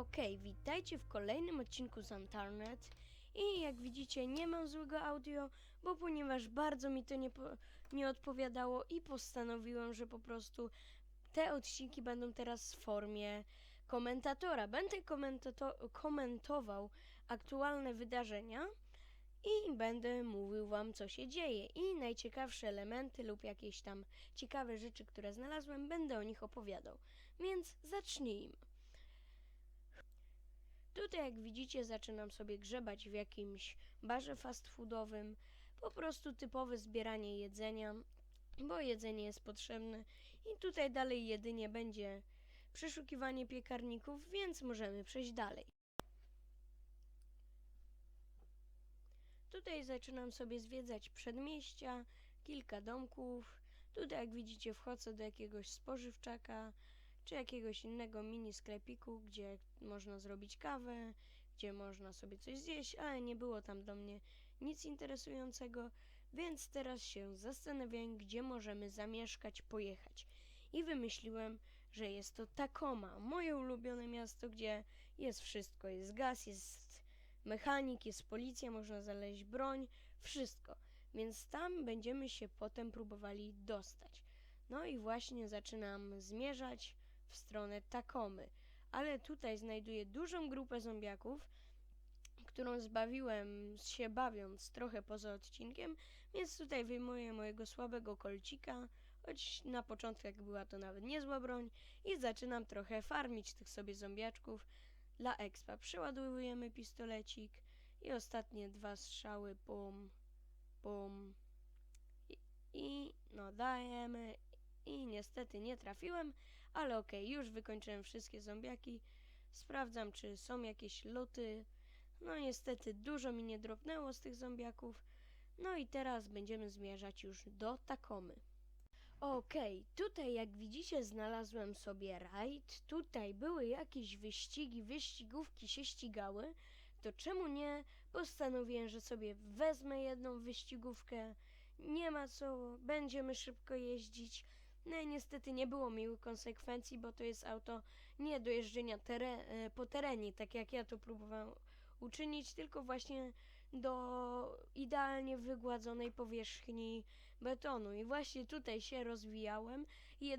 Okej, witajcie w kolejnym odcinku z Antarnet. I jak widzicie, nie mam złego audio, bo ponieważ bardzo mi to nie, nie odpowiadało i postanowiłem, że po prostu te odcinki będą teraz w formie komentatora. Będę komentato- komentował aktualne wydarzenia i będę mówił wam, co się dzieje. I najciekawsze elementy lub jakieś tam ciekawe rzeczy, które znalazłem, będę o nich opowiadał. Więc zacznijmy. Tutaj, jak widzicie, zaczynam sobie grzebać w jakimś barze fast foodowym. Po prostu typowe zbieranie jedzenia, bo jedzenie jest potrzebne. I tutaj dalej jedynie będzie przeszukiwanie piekarników, więc możemy przejść dalej. Tutaj zaczynam sobie zwiedzać przedmieścia, kilka domków. Tutaj, jak widzicie, wchodzę do jakiegoś spożywczaka czy jakiegoś innego mini sklepiku, gdzie można zrobić kawę, gdzie można sobie coś zjeść, ale nie było tam do mnie nic interesującego, więc teraz się zastanawiam, gdzie możemy zamieszkać, pojechać. I wymyśliłem, że jest to Tacoma, moje ulubione miasto, gdzie jest wszystko. Jest gaz, jest mechanik, jest policja, można znaleźć broń, wszystko. Więc tam będziemy się potem próbowali dostać. No i właśnie zaczynam zmierzać w stronę Takomy. Ale tutaj znajduję dużą grupę zombiaków, którą zbawiłem się bawiąc trochę poza odcinkiem, więc tutaj wyjmuję mojego słabego kolcika, choć na początek była to nawet niezła broń i zaczynam trochę farmić tych sobie zombiaczków dla expa. Przeładowujemy pistolecik i ostatnie dwa strzały, pum, pum i, i no dajemy i niestety nie trafiłem, ale okej, już wykończyłem wszystkie zombiaki. Sprawdzam, czy są jakieś loty. No niestety dużo mi nie dropnęło z tych zombiaków. No i teraz będziemy zmierzać już do Takomy. Okej, tutaj jak widzicie znalazłem sobie rajd. Tutaj były jakieś wyścigi, wyścigówki się ścigały. To czemu nie? Postanowiłem, że sobie wezmę jedną wyścigówkę. Nie ma co, będziemy szybko jeździć. No i niestety nie było miłych konsekwencji, bo to jest auto nie do jeżdżenia tere- e, po terenie, tak jak ja to próbowałem uczynić, tylko właśnie do idealnie wygładzonej powierzchni betonu. I właśnie tutaj się rozwijałem i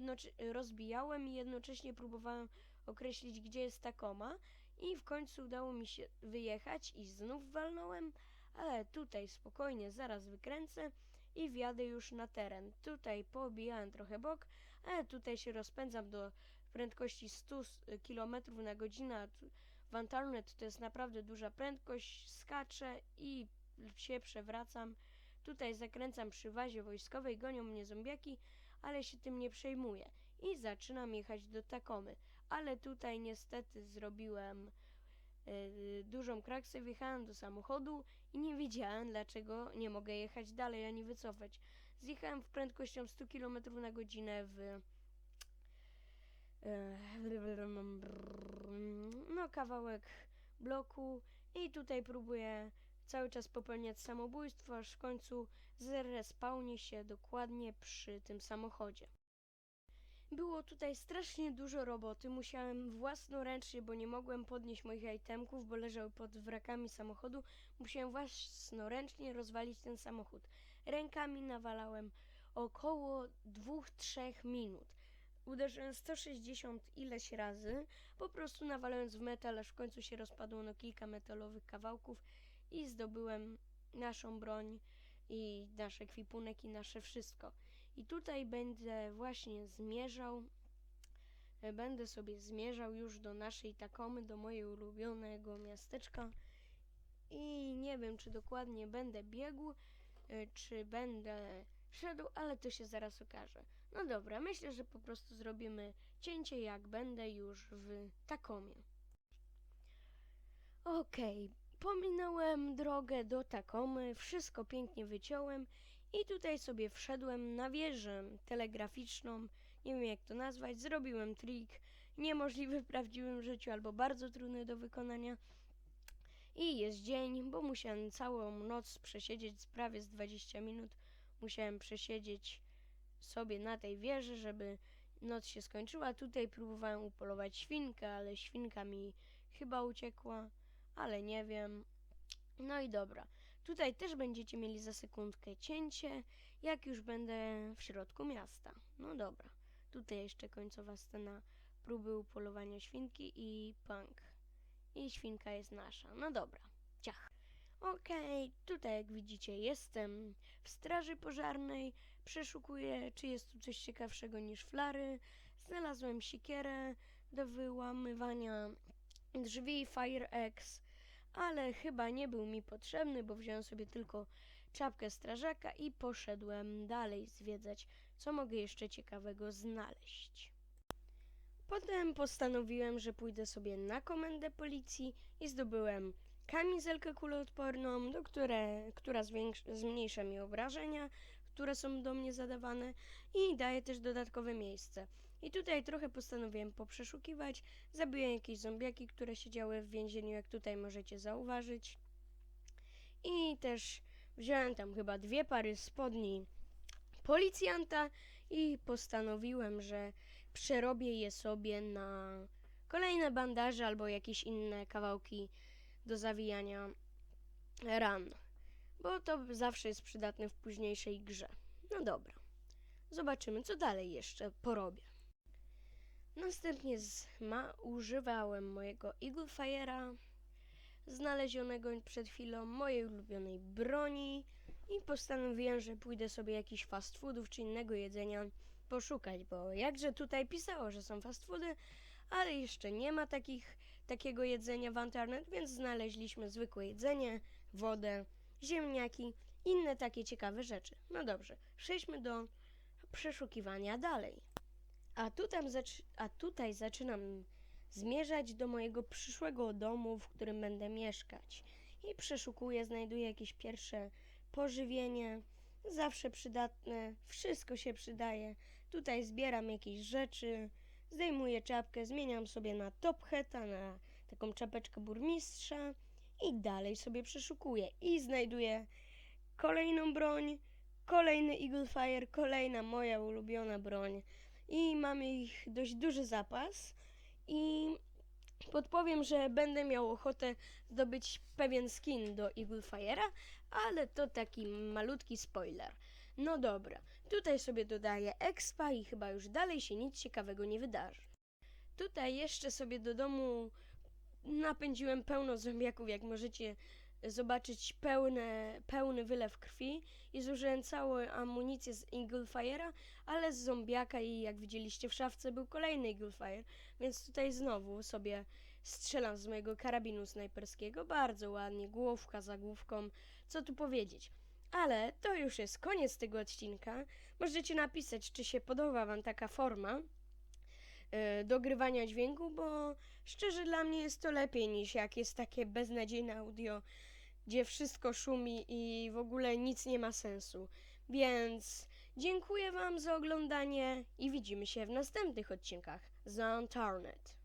rozbijałem i jednocześnie próbowałem określić, gdzie jest ta koma. I w końcu udało mi się wyjechać i znów walnąłem, ale tutaj spokojnie zaraz wykręcę i wjadę już na teren. Tutaj poobijałem trochę bok, ale tutaj się rozpędzam do prędkości 100 km na godzinę. W Antarnet to jest naprawdę duża prędkość, skaczę i się przewracam. Tutaj zakręcam przy wazie wojskowej, gonią mnie zombiaki, ale się tym nie przejmuję. I zaczynam jechać do Takomy. Ale tutaj niestety zrobiłem y, dużą kraksę, wjechałem do samochodu i nie wiedziałem, dlaczego nie mogę jechać dalej ani wycofać. Zjechałem w prędkością 100 km na godzinę w e, no kawałek bloku i tutaj próbuję cały czas popełniać samobójstwo, aż w końcu zrespawnię się dokładnie przy tym samochodzie. Było tutaj strasznie dużo roboty. Musiałem własnoręcznie, bo nie mogłem podnieść moich itemków, bo leżały pod wrakami samochodu. Musiałem własnoręcznie rozwalić ten samochód. Rękami nawalałem około 2-3 minut. Uderzyłem 160 ileś razy, po prostu nawalając w metal, aż w końcu się rozpadło na kilka metalowych kawałków i zdobyłem naszą broń i nasz ekwipunek i nasze wszystko. I tutaj będę właśnie zmierzał, e, będę sobie zmierzał już do naszej Takomy, do mojego ulubionego miasteczka. I nie wiem, czy dokładnie będę biegł, e, czy będę szedł, ale to się zaraz okaże. No dobra, myślę, że po prostu zrobimy cięcie, jak będę już w Takomie. Okej, pominąłem drogę do Takomy, wszystko pięknie wyciąłem i tutaj sobie wszedłem na wieżę telegraficzną, nie wiem jak to nazwać, zrobiłem trik niemożliwy w prawdziwym życiu albo bardzo trudny do wykonania. I jest dzień, bo musiałem całą noc przesiedzieć, prawie z 20 minut musiałem przesiedzieć sobie na tej wieży, żeby noc się skończyła. Tutaj próbowałem upolować świnkę, ale świnka mi chyba uciekła, ale nie wiem. No i dobra. Tutaj też będziecie mieli za sekundkę cięcie, jak już będę w środku miasta. No dobra. Tutaj jeszcze końcowa scena próby upolowania świnki i punk. I świnka jest nasza. No dobra. Ciach. Okej, tutaj jak widzicie jestem w straży pożarnej. Przeszukuję, czy jest tu coś ciekawszego niż flary. Znalazłem siekierę do wyłamywania drzwi Fire X, ale chyba nie był mi potrzebny, bo wziąłem sobie tylko czapkę strażaka i poszedłem dalej zwiedzać, co mogę jeszcze ciekawego znaleźć. Potem postanowiłem, że pójdę sobie na komendę policji i zdobyłem kamizelkę kuloodporną, do które, która zmniejsza mi obrażenia, które są do mnie zadawane i daje też dodatkowe miejsce. I tutaj trochę postanowiłem poprzeszukiwać. Zabiłem jakieś zombiaki, które siedziały w więzieniu, jak tutaj możecie zauważyć. I też wziąłem tam chyba dwie pary spodni policjanta i postanowiłem, że przerobię je sobie na kolejne bandaże albo jakieś inne kawałki do zawijania ran, bo to zawsze jest przydatne w późniejszej grze. No dobra, zobaczymy, co dalej jeszcze porobię. Następnie zma- używałem mojego Eagle Fire'a, znalezionego przed chwilą, mojej ulubionej broni i postanowiłem, że pójdę sobie jakichś fast foodów czy innego jedzenia poszukać, bo jakże tutaj pisało, że są fast foody, ale jeszcze nie ma takich, takiego jedzenia w internet, więc znaleźliśmy zwykłe jedzenie, wodę, ziemniaki, inne takie ciekawe rzeczy. No dobrze, przejdźmy do przeszukiwania dalej. A tutaj, zaczy- a tutaj zaczynam zmierzać do mojego przyszłego domu, w którym będę mieszkać. I przeszukuję, znajduję jakieś pierwsze pożywienie, zawsze przydatne, wszystko się przydaje. Tutaj zbieram jakieś rzeczy, zdejmuję czapkę, zmieniam sobie na top hata, na taką czapeczkę burmistrza i dalej sobie przeszukuję i znajduję kolejną broń, kolejny Eagle Fire, kolejna moja ulubiona broń i mamy ich dość duży zapas i podpowiem, że będę miał ochotę zdobyć pewien skin do Eagle Fire'a, ale to taki malutki spoiler. No dobra, tutaj sobie dodaję expa i chyba już dalej się nic ciekawego nie wydarzy. Tutaj jeszcze sobie do domu napędziłem pełno zombiaków, jak możecie zobaczyć pełne, pełny wylew krwi. I zużyłem całą amunicję z Eagle Fire'a, ale z zombiaka i jak widzieliście w szafce był kolejny Eagle Fire, więc tutaj znowu sobie strzelam z mojego karabinu snajperskiego, bardzo ładnie, główka za główką, co tu powiedzieć. Ale to już jest koniec tego odcinka. Możecie napisać, czy się podoba Wam taka forma e, dogrywania dźwięku, bo szczerze dla mnie jest to lepiej niż jak jest takie beznadziejne audio, gdzie wszystko szumi i w ogóle nic nie ma sensu. Więc dziękuję Wam za oglądanie i widzimy się w następnych odcinkach z Unturned.